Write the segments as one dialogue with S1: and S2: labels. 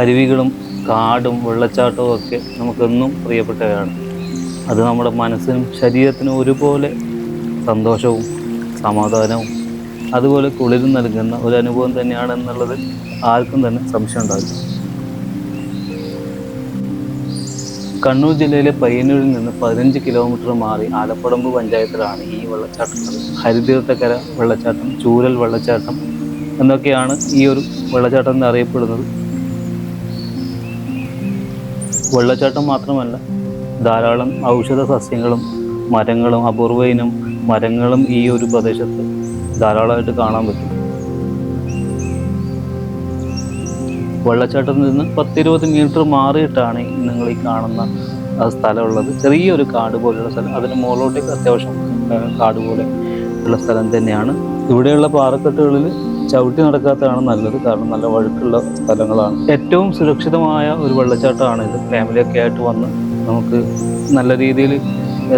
S1: അരുവികളും കാടും വെള്ളച്ചാട്ടവും ഒക്കെ നമുക്കെന്നും പ്രിയപ്പെട്ടവയാണ് അത് നമ്മുടെ മനസ്സിനും ശരീരത്തിനും ഒരുപോലെ സന്തോഷവും സമാധാനവും അതുപോലെ കുളിരും നൽകുന്ന ഒരു അനുഭവം തന്നെയാണ് എന്നുള്ളത് ആർക്കും തന്നെ സംശയം ഉണ്ടാവില്ല. കണ്ണൂർ ജില്ലയിലെ പയ്യന്നൂരിൽ നിന്ന് പതിനഞ്ച് കിലോമീറ്റർ മാറി ആലപ്പടമ്പ് പഞ്ചായത്തിലാണ് ഈ വെള്ളച്ചാട്ടം. ഹരിതീർത്ഥക്കര വെള്ളച്ചാട്ടം ചൂരൽ വെള്ളച്ചാട്ടം എന്നൊക്കെയാണ് ഈ ഒരു വെള്ളച്ചാട്ടം എന്ന് അറിയപ്പെടുന്നത് വെള്ളച്ചാട്ടം മാത്രമല്ല ധാരാളം ഔഷധ സസ്യങ്ങളും മരങ്ങളും അപൂർവയിനും മരങ്ങളും ഈ ഒരു പ്രദേശത്ത് ധാരാളമായിട്ട് കാണാൻ പറ്റും. വെള്ളച്ചാട്ടത്തിൽ നിന്ന് പത്തിരുപത് മീറ്റർ മാറിയിട്ടാണ് നിങ്ങൾ ഈ കാണുന്ന സ്ഥലമുള്ളത്. ചെറിയൊരു കാട് പോലെയുള്ള സ്ഥലം. അതിന് മുകളിലോട്ടേക്ക് അത്യാവശ്യം കാട് പോലെ ഉള്ള സ്ഥലം തന്നെയാണ്. ഇവിടെയുള്ള പാറക്കെട്ടുകളിൽ ചവിട്ടി നടക്കാത്തതാണ് നല്ലത്. കാരണം നല്ല വഴുക്കുള്ള സ്ഥലങ്ങളാണ്. ഏറ്റവും സുരക്ഷിതമായ ഒരു വെള്ളച്ചാട്ടമാണ് ഇത്. ഫാമിലിയൊക്കെ ആയിട്ട് വന്ന് നമുക്ക് നല്ല രീതിയിൽ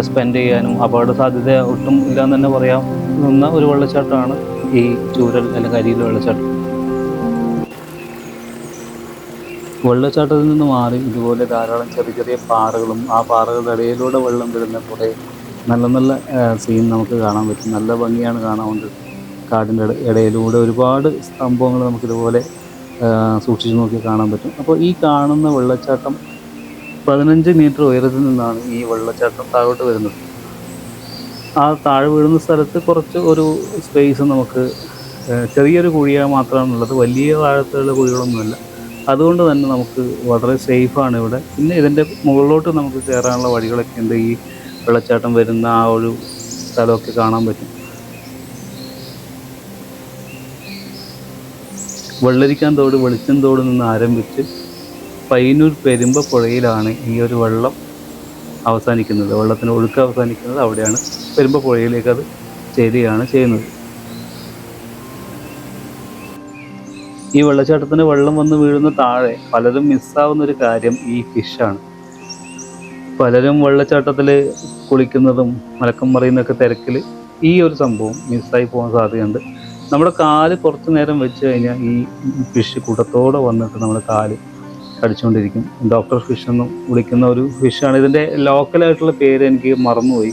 S1: സ്പെൻഡ് ചെയ്യാനും അപകട സാധ്യത ഒട്ടും ഇല്ലാന്ന് തന്നെ പറയാം. നിന്ന ഒരു വെള്ളച്ചാട്ടമാണ് ഈ ചൂരൽ അല്ലെങ്കിൽ അരിയിലെ വെള്ളച്ചാട്ടം. വെള്ളച്ചാട്ടത്തിൽ നിന്ന് മാറി ഇതുപോലെ ധാരാളം ചെറിയ ചെറിയ പാറകളും ആ പാറകളുടെ ഇടയിലൂടെ വെള്ളം വരുന്ന കുറേ നല്ല നല്ല സീൻ നമുക്ക് കാണാൻ പറ്റും. നല്ല ഭംഗിയാണ് കാണാൻ വേണ്ടി കാടിന്റെ ഇടയിലൂടെ ഒരുപാട് സംഭവങ്ങൾ നമുക്കിതുപോലെ സൂക്ഷിച്ചു നോക്കി കാണാൻ പറ്റും. അപ്പോൾ ഈ കാണുന്ന വെള്ളച്ചാട്ടം പതിനഞ്ച് മീറ്റർ ഉയരത്തിൽ നിന്നാണ് ഈ വെള്ളച്ചാട്ടം താഴോട്ട് വരുന്നത്. ആ താഴെ വീഴുന്ന സ്ഥലത്ത് കുറച്ച് ഒരു സ്പേസ് നമുക്ക് ചെറിയൊരു കുഴിയ മാത്രമാണുള്ളത്. വലിയ ആഴത്തിലുള്ള കുഴികളൊന്നുമില്ല. അതുകൊണ്ട് തന്നെ നമുക്ക് വളരെ സേഫാണ് ഇവിടെ. പിന്നെ ഇതിന്റെ മുകളിലോട്ട് നമുക്ക് കയറാനുള്ള വഴികളൊക്കെ ഉണ്ട്. ഈ വെള്ളച്ചാട്ടം വരുന്ന ആ ഒരു സ്ഥലമൊക്കെ കാണാൻ പറ്റും. വെള്ളരിക്കാൻ തോട് വെളിച്ചം തോട് നിന്ന് ആരംഭിച്ച് പൈനൂർ പെരുമ്പ പുഴയിലാണ് ഈ ഒരു വെള്ളം അവസാനിക്കുന്നത്. വെള്ളത്തിന് ഒഴുക്ക് അവസാനിക്കുന്നത് അവിടെയാണ്. പെരുമ്പ പുഴയിലേക്ക് അത് ചേരുകയാണ് ചെയ്യുന്നത്. ഈ വെള്ളച്ചാട്ടത്തിന് വെള്ളം വന്ന് വീഴുന്ന താഴെ പലരും മിസ്സാവുന്ന ഒരു കാര്യം ഈ ഫിഷാണ് പലരും വെള്ളച്ചാട്ടത്തിൽ കുളിക്കുന്നതും മലക്കം മറിയുന്നൊക്കെ തിരക്കിൽ ഈ ഒരു സംഭവം മിസ്സായി പോകാൻ സാധ്യതയുണ്ട്. നമ്മുടെ കാൽ കുറച്ച് നേരം വെച്ച് കഴിഞ്ഞാൽ ഈ ഫിഷ് കൂട്ടത്തോടെ വന്നിട്ട് നമ്മുടെ കാൽ കടിച്ചുകൊണ്ടിരിക്കും. ഡോക്ടർ ഫിഷ് എന്ന് വിളിക്കുന്ന ഒരു ഫിഷാണ് ഇതിന്റെ ലോക്കലായിട്ടുള്ള പേര് എനിക്ക് മറന്നുപോയി.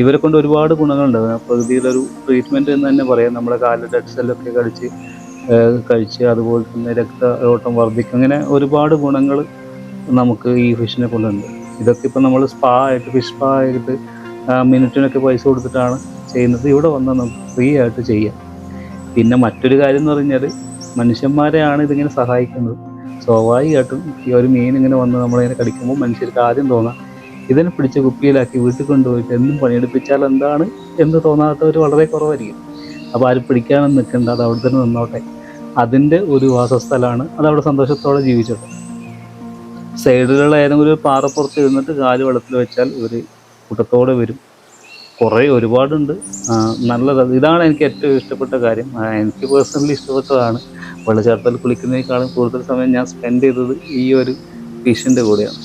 S1: ഇവരെ കൊണ്ട് ഒരുപാട് ഗുണങ്ങളുണ്ട്. പ്രകൃതിയിലൊരു ട്രീറ്റ്മെന്റ് എന്ന് തന്നെ പറയാം. നമ്മുടെ കാലിൽ ഡെഡ് സെല്ലൊക്കെ കടിച്ച് കഴിച്ച് അതുപോലെ തന്നെ രക്ത ഓട്ടം വർദ്ധിക്കും. അങ്ങനെ ഒരുപാട് ഗുണങ്ങൾ നമുക്ക് ഈ ഫിഷിനെ കൊണ്ടുണ്ട്. ഇതൊക്കെ ഇപ്പം നമ്മൾ സ്പാ ആയിട്ട് ഫിഷ് സ്പാ ആയിട്ട് മിനിറ്റിനൊക്കെ പൈസ കൊടുത്തിട്ടാണ് ചെയ്യുന്നത്. ഇവിടെ വന്നാൽ നമുക്ക് ഫ്രീ ആയിട്ട് ചെയ്യാം. പിന്നെ മറ്റൊരു കാര്യം എന്ന് പറഞ്ഞാൽ മനുഷ്യന്മാരെയാണ് ഇതിങ്ങനെ സഹായിക്കുന്നത്. സ്വാഭാവികമായിട്ടും ഈ ഒരു മീൻ ഇങ്ങനെ വന്ന് നമ്മളിങ്ങനെ കടിക്കുമ്പോൾ മനുഷ്യർക്ക് ആദ്യം തോന്നാം ഇതിനെ പിടിച്ച കുപ്പിയിലാക്കി വീട്ടിൽ കൊണ്ടുപോയിട്ട് എന്നും പണിയെടുപ്പിച്ചാൽ എന്താണ്? എന്ന് തോന്നാത്തവർ വളരെ കുറവായിരിക്കും. അപ്പോൾ ആരും പിടിക്കാനൊന്നും നിൽക്കേണ്ട അത് അവിടെ തന്നെ നിന്നോട്ടെ. അതിന്റെ ഒരു വാസസ്ഥലമാണ് അത് അവിടെ സന്തോഷത്തോടെ ജീവിച്ചോട്ടെ. സൈഡിലുള്ള ഏതെങ്കിലും ഒരു പാറപ്പുറത്ത് ഇരുന്നിട്ട് കാൽ വെള്ളത്തിൽ വെച്ചാൽ ഇവർ കൂട്ടത്തോടെ വരും. കുറേ ഒരുപാടുണ്ട്. നല്ലതാണ് നല്ലത്. ഇതാണ് എനിക്ക് ഏറ്റവും ഇഷ്ടപ്പെട്ട കാര്യം. എനിക്ക് പേഴ്സണലി ഇഷ്ടപ്പെട്ടതാണ് വെള്ളച്ചാട്ടത്തിൽ കുളിക്കുന്നതിനേക്കാളും കൂടുതൽ സമയം ഞാൻ സ്പെൻഡ് ചെയ്തത് ഈ ഒരു ഫിഷിന്റെ കൂടെയാണ്.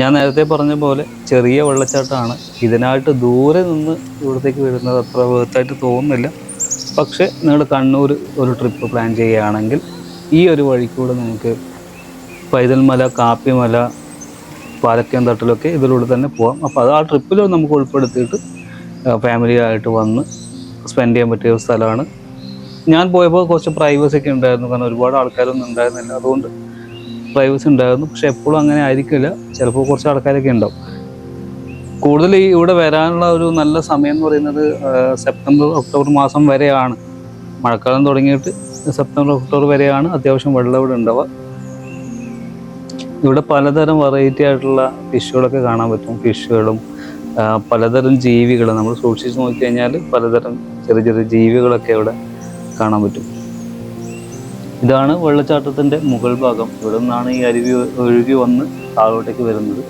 S1: ഞാൻ നേരത്തെ പറഞ്ഞ പോലെ ചെറിയ വെള്ളച്ചാട്ടമാണ്. ഇതിനായിട്ട് ദൂരെ നിന്ന് ഇവിടത്തേക്ക് വരുന്നത് അത്ര വേർത്തായിട്ട് തോന്നുന്നില്ല. പക്ഷേ നിങ്ങൾ കണ്ണൂർ ഒരു ട്രിപ്പ് പ്ലാൻ ചെയ്യുകയാണെങ്കിൽ ഈ ഒരു വഴിക്കൂടെ നമുക്ക് പൈതൽമല കാപ്പിമല പാലക്കയം തട്ടിലൊക്കെ ഇതിലൂടെ തന്നെ പോവാം. അപ്പോൾ അത് ആ ട്രിപ്പിൽ നമുക്ക് ഉൾപ്പെടുത്തിയിട്ട് ഫാമിലി ആയിട്ട് വന്ന് സ്പെൻഡ് ചെയ്യാൻ പറ്റിയ ഒരു സ്ഥലമാണ്. ഞാൻ പോയപ്പോൾ കുറച്ച് പ്രൈവസി ഒക്കെ ഉണ്ടായിരുന്നു. കാരണം ഒരുപാട് ആൾക്കാരൊന്നും ഉണ്ടായിരുന്നില്ല. അതുകൊണ്ട് പ്രൈവസി ഉണ്ടായിരുന്നു. പക്ഷെ എപ്പോഴും അങ്ങനെ ആയിരിക്കില്ല. ചിലപ്പോൾ കുറച്ച് ആൾക്കാരൊക്കെ ഉണ്ടാവും. കൂടുതൽ ഇവിടെ വരാനുള്ള ഒരു നല്ല സമയം എന്ന് പറയുന്നത് സെപ്റ്റംബർ ഒക്ടോബർ മാസം വരെയാണ്. മഴക്കാലം തുടങ്ങിയിട്ട് സെപ്റ്റംബർ ഒക്ടോബർ വരെയാണ് അത്യാവശ്യം വെള്ളം ഇവിടെ ഉണ്ടാവുക. ഇവിടെ പലതരം വെറൈറ്റി ആയിട്ടുള്ള ഫിഷുകളൊക്കെ കാണാൻ പറ്റും. ഫിഷുകളും പലതരം ജീവികൾ. നമ്മൾ സൂക്ഷിച്ച് നോക്കിക്കഴിഞ്ഞാൽ പലതരം ചെറിയ ചെറിയ ജീവികളൊക്കെ ഇവിടെ കാണാൻ പറ്റും. ഇതാണ് വെള്ളച്ചാട്ടത്തിന്റെ മുകൾ ഭാഗം. ഇവിടെ നിന്നാണ് ഈ അരുവി ഒഴുകി വന്ന് താഴോട്ടേക്ക് വരുന്നത്.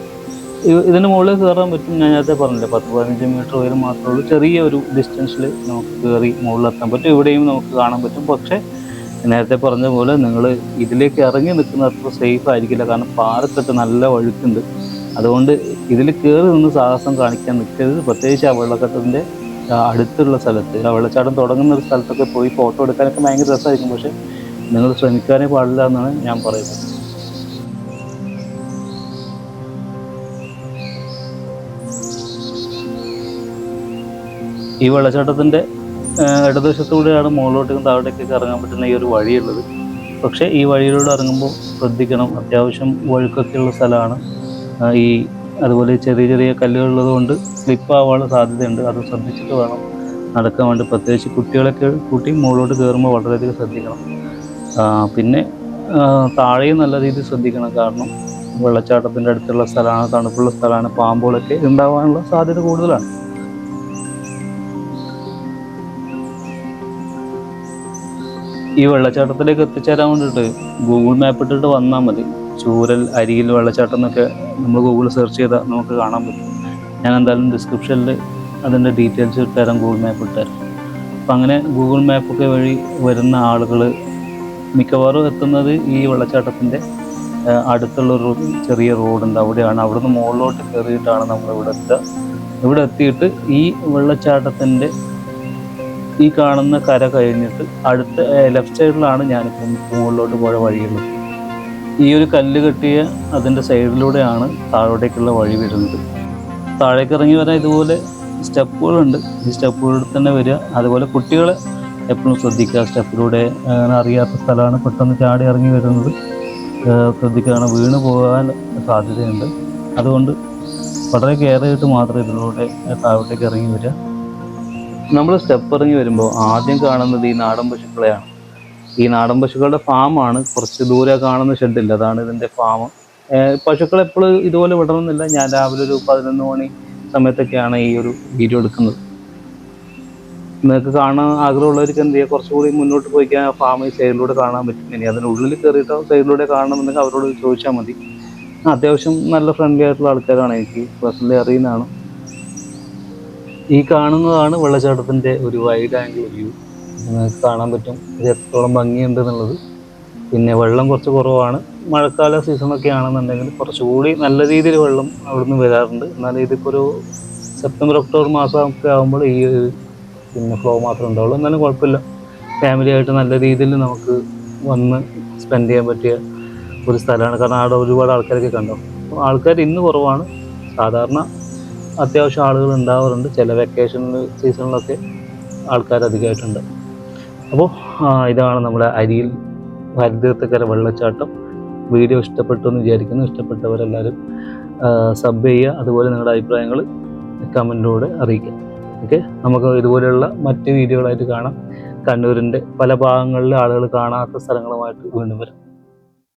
S1: ഇതിന് മുകളിൽ കയറാൻ പറ്റും ഞാൻ നേരത്തെ പറഞ്ഞില്ല പത്ത് പതിനഞ്ച് മീറ്റർ ഉയരം മാത്രമേ ഉള്ളൂ. ചെറിയ ഒരു ഡിസ്റ്റൻസിൽ നമുക്ക് കയറി മുകളിലെത്താൻ പറ്റും. ഇവിടെയും നമുക്ക് കാണാൻ പറ്റും. പക്ഷേ നേരത്തെ പറഞ്ഞ പോലെ നിങ്ങൾ ഇതിലേക്ക് ഇറങ്ങി നിൽക്കുന്ന അത്ര സേഫ് ആയിരിക്കില്ല. കാരണം പാറക്കെട്ട് നല്ല വഴുക്കുണ്ട്. അതുകൊണ്ട് ഇതിൽ കയറി നിന്ന് സാഹസം കാണിക്കാൻ നിൽക്കരുത്. പ്രത്യേകിച്ച് ആ വെള്ളക്കെട്ടത്തിന്റെ അടുത്തുള്ള സ്ഥലത്ത്. ആ വെള്ളച്ചാട്ടം തുടങ്ങുന്ന ഒരു സ്ഥലത്തൊക്കെ പോയി ഫോട്ടോ എടുക്കാനൊക്കെ ഭയങ്കര രസമായിരിക്കും. പക്ഷേ നിങ്ങൾ ശ്രമിക്കാനേ പാടില്ല എന്നാണ് ഞാൻ പറയുന്നത്. ഈ വെള്ളച്ചാട്ടത്തിന്റെ ഇടതുവശത്തൂടെയാണ് മുകളിലോട്ടേക്കും താഴോട്ടേക്കൊക്കെ ഇറങ്ങാൻ പറ്റുന്ന ഈ ഒരു വഴിയുള്ളത്. പക്ഷേ ഈ വഴിയിലൂടെ ഇറങ്ങുമ്പോൾ ശ്രദ്ധിക്കണം. അത്യാവശ്യം വഴുക്കൊക്കെയുള്ള സ്ഥലമാണ്. ഈ അതുപോലെ ചെറിയ ചെറിയ കല്ലുകളുള്ളത് കൊണ്ട് സ്ലിപ്പ് ആവാനുള്ള സാധ്യതയുണ്ട്. അത് ശ്രദ്ധിച്ചിട്ട് വേണം നടക്കാൻ വേണ്ടി. പ്രത്യേകിച്ച് കുട്ടികളൊക്കെ കൂട്ടി മുകളിലോട്ട് കയറുമ്പോൾ വളരെയധികം ശ്രദ്ധിക്കണം. പിന്നെ താഴെയും നല്ല രീതിയിൽ ശ്രദ്ധിക്കണം. കാരണം വെള്ളച്ചാട്ടത്തിന്റെ അടുത്തുള്ള സ്ഥലമാണ് തണുപ്പുള്ള സ്ഥലമാണ് പാമ്പുകളൊക്കെ ഉണ്ടാവാനുള്ള സാധ്യത കൂടുതലാണ്. ഈ വെള്ളച്ചാട്ടത്തിലേക്ക് എത്തിച്ചേരാൻ വേണ്ടിയിട്ട് ഗൂഗിൾ മാപ്പ് ഇട്ടിട്ട് വന്നാൽ മതി. ചൂരൽ അരിയിൽ വെള്ളച്ചാട്ടം എന്നൊക്കെ നമ്മൾ ഗൂഗിൾ സെർച്ച് ചെയ്താൽ നമുക്ക് കാണാൻ പറ്റും. ഞാൻ എന്തായാലും ഡിസ്ക്രിപ്ഷനിൽ അതിന്റെ ഡീറ്റെയിൽസ് ഇട്ടുതരാം ഗൂഗിൾ മാപ്പ് ഇട്ടുതരാം അപ്പം അങ്ങനെ ഗൂഗിൾ മാപ്പൊക്കെ വഴി വരുന്ന ആളുകൾ മിക്കവാറും എത്തുന്നത് ഈ വെള്ളച്ചാട്ടത്തിന്റെ അടുത്തുള്ളൊരു ചെറിയ റോഡുണ്ട് അവിടെയാണ്. അവിടുന്ന് മുകളിലോട്ട് കയറിയിട്ടാണ് നമ്മൾ ഇവിടെ എത്തുക. ഇവിടെ എത്തിയിട്ട് ഈ വെള്ളച്ചാട്ടത്തിന്റെ ഈ കാണുന്ന കര കഴിഞ്ഞിട്ട് അടുത്ത ലെഫ്റ്റ് സൈഡിലാണ് ഞാനിപ്പം മുകളിലോട്ട് പോയ വഴിയുള്ളത്. ഈ ഒരു കല്ല് കെട്ടിയ അതിന്റെ സൈഡിലൂടെയാണ് താഴോട്ടേക്കുള്ള വഴി വരുന്നത്. താഴേക്ക് ഇറങ്ങി വരാൻ ഇതുപോലെ സ്റ്റെപ്പുകളുണ്ട്. ഈ സ്റ്റെപ്പുകളിൽ തന്നെ വരിക. അതുപോലെ കുട്ടികൾ എപ്പോഴും ശ്രദ്ധിക്കുക. സ്റ്റെപ്പിലൂടെ അറിയാത്ത സ്ഥലമാണ് പെട്ടെന്ന് ചാടി ഇറങ്ങി വരുന്നത്. ശ്രദ്ധിക്കുകയാണ് വീണ് പോകാൻ സാധ്യതയുണ്ട്. അതുകൊണ്ട് വളരെ കെയർ ചെയ്തിട്ട് മാത്രം ഇതിലൂടെ താഴോട്ടേക്ക് ഇറങ്ങി വരിക. നമ്മൾ സ്റ്റെപ്പ് ഇറങ്ങി വരുമ്പോൾ ആദ്യം കാണുന്നത് ഈ നാടൻ പശുക്കളെയാണ്. ഈ നാടൻ പശുക്കളുടെ ഫാമാണ് കുറച്ച് ദൂരെ കാണുന്ന ഷെഡില്ല അതാണ് ഇതിന്റെ ഫാം പശുക്കൾ എപ്പോഴും ഇതുപോലെ വിടണമെന്നില്ല. ഞാൻ രാവിലെ ഒരു പതിനൊന്ന് മണി സമയത്തൊക്കെയാണ് ഈ ഒരു വീഡിയോ എടുക്കുന്നത്. നിങ്ങൾക്ക് കാണാൻ ആഗ്രഹമുള്ളവർക്ക് എന്ത് ചെയ്യുക കുറച്ചുകൂടി മുന്നോട്ട് പോയി കഴിഞ്ഞാൽ ഫാം ഈ സൈഡിലൂടെ കാണാൻ പറ്റും. ഇനി അതിനുള്ളിൽ കയറിയിട്ടോ സൈഡിലൂടെ കാണണമെന്നുണ്ടെങ്കിൽ അവരോട് ചോദിച്ചാൽ മതി. അത്യാവശ്യം നല്ല ഫ്രണ്ട്ലി ആയിട്ടുള്ള ആൾക്കാരാണ് എനിക്ക് പേഴ്സണലി അറിയുന്നതാണ്. ഈ കാണുന്നതാണ് വെള്ളച്ചാട്ടത്തിന്റെ ഒരു വൈഡ് ആംഗിൾ വ്യൂ നിങ്ങൾക്ക് കാണാൻ പറ്റും ഇത് എത്രത്തോളം ഭംഗിയുണ്ട് എന്നുള്ളത് പിന്നെ വെള്ളം കുറച്ച് കുറവാണ്. മഴക്കാല സീസണൊക്കെ ആണെന്നുണ്ടെങ്കിൽ കുറച്ചുകൂടി നല്ല രീതിയിൽ വെള്ളം അവിടുന്ന് വരാറുണ്ട്. എന്നാലും ഇതിപ്പോൾ ഒരു സെപ്റ്റംബർ ഒക്ടോബർ മാസമൊക്കെ ആകുമ്പോൾ ഈ പിന്നെ ഫ്ലോ മാത്രമേ ഉണ്ടാവുള്ളൂ. എന്നാലും കുഴപ്പമില്ല. ഫാമിലി ആയിട്ട് നല്ല രീതിയിൽ നമുക്ക് വന്ന് സ്പെൻഡ് ചെയ്യാൻ പറ്റിയ ഒരു സ്ഥലമാണ്. കാരണം അവിടെ ഒരുപാട് ആൾക്കാരൊക്കെ കണ്ടു. ആൾക്കാർ ഇന്ന് കുറവാണ്. സാധാരണ അത്യാവശ്യം ആളുകൾ ഉണ്ടാവാറുണ്ട്. ചില വെക്കേഷൻ സീസണിലൊക്കെ ആൾക്കാർ അധികമായിട്ടുണ്ട്. അപ്പോൾ ഇതാണ് നമ്മുടെ അരിയിൽ ഹരിതീർത്ഥക്കര വെള്ളച്ചാട്ടം. വീഡിയോ ഇഷ്ടപ്പെട്ടു എന്ന് വിചാരിക്കുന്നു. ഇഷ്ടപ്പെട്ടവരെല്ലാവരും സബ് ചെയ്യുക. അതുപോലെ നിങ്ങളുടെ അഭിപ്രായങ്ങൾ കമന്റിലൂടെ അറിയിക്കുക. ഓക്കെ? നമുക്ക് ഇതുപോലെയുള്ള മറ്റ് വീഡിയോകളായിട്ട് കാണാം. കണ്ണൂരിന്റെ പല ഭാഗങ്ങളിൽ ആളുകൾ കാണാത്ത സ്ഥലങ്ങളുമായിട്ട് വീണ്ടും വരാം.